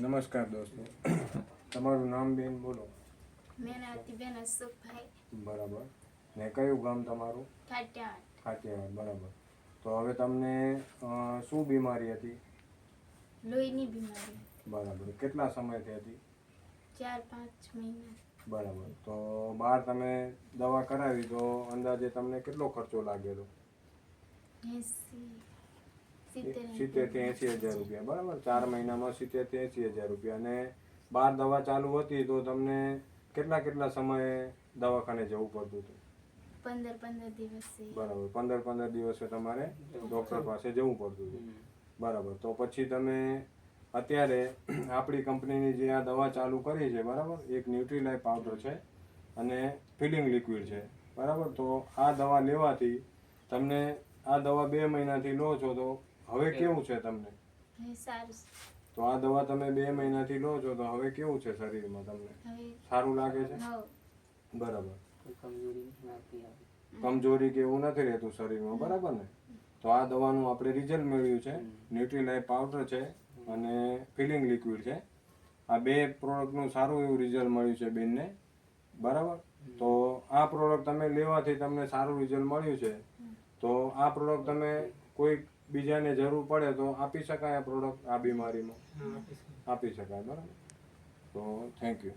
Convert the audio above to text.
નમસ્કાર દોસ્તો. તમારું નામ બેન બોલો. મેનાતીબેન અશોકભાઈ. બરાબર. ને કયું ગામ તમારું? કાટિયાવાડ બરાબર. તો હવે તમને શું બીમારી હતી? લોહીની બીમારી. બરાબર. કેટલા સમયથી હતી? ચાર પાંચ મહિના. બરાબર. તો બહાર તમે દવા કરાવી તો અંદાજે તમને કેટલો ખર્ચો લાગેલો? એસી. સિત્તેર સિત્તેરથી એંસી હજાર રૂપિયા બરાબર? ચાર મહિનામાં સિત્તેરથી એસી હજાર રૂપિયા. અને બાર દવા ચાલુ હતી તો તમને કેટલા કેટલા સમયે દવાખાને જવું પડતું હતું? પંદર પંદર દિવસ. બરાબર. પંદર પંદર દિવસે તમારે ડૉક્ટર પાસે. જવું પડતું હતું. બરાબર. તો પછી તમે અત્યારે આપણી કંપનીની જે આ દવા ચાલુ કરી છે બરાબર? એક ન્યુટ્રીલાઇફ પાવડર છે અને ફિલિંગ લિક્વિડ છે. બરાબર? તો આ દવા લેવાથી તમને આ દવા બે મહિનાથી લો છો તો હવે કેવું છે તમને? હવે સારું છે. તો આ દવા તમે બે મહિનાથી લો છો તો હવે કેવું છે શરીરમાં તમને? હવે સારું લાગે છે? હવ બરાબર. કમજોરી નથી આવી. કમજોરી કે એવું નથી રહેતું શરીરમાં બરાબર ને? તો આ દવાનું આપણે રિઝલ્ટ મેળવ્યું છે. ન્યુટ્રીલાઇફ પાવડર છે અને ફિલિંગ લિક્વિડ છે. આ બે પ્રોડક્ટનું સારું એવું રિઝલ્ટ મળ્યું છે બેનને બરાબર? તો આ પ્રોડક્ટ તમે લેવાથી તમને સારું રિઝલ્ટ મળ્યું છે. તો આ પ્રોડક્ટ તમે કોઈ બીજાને જરૂર પડે તો આપી શકાય આ પ્રોડક્ટ આ બીમારીમાં. આપી શકાય. બરાબર? તો થેન્ક યુ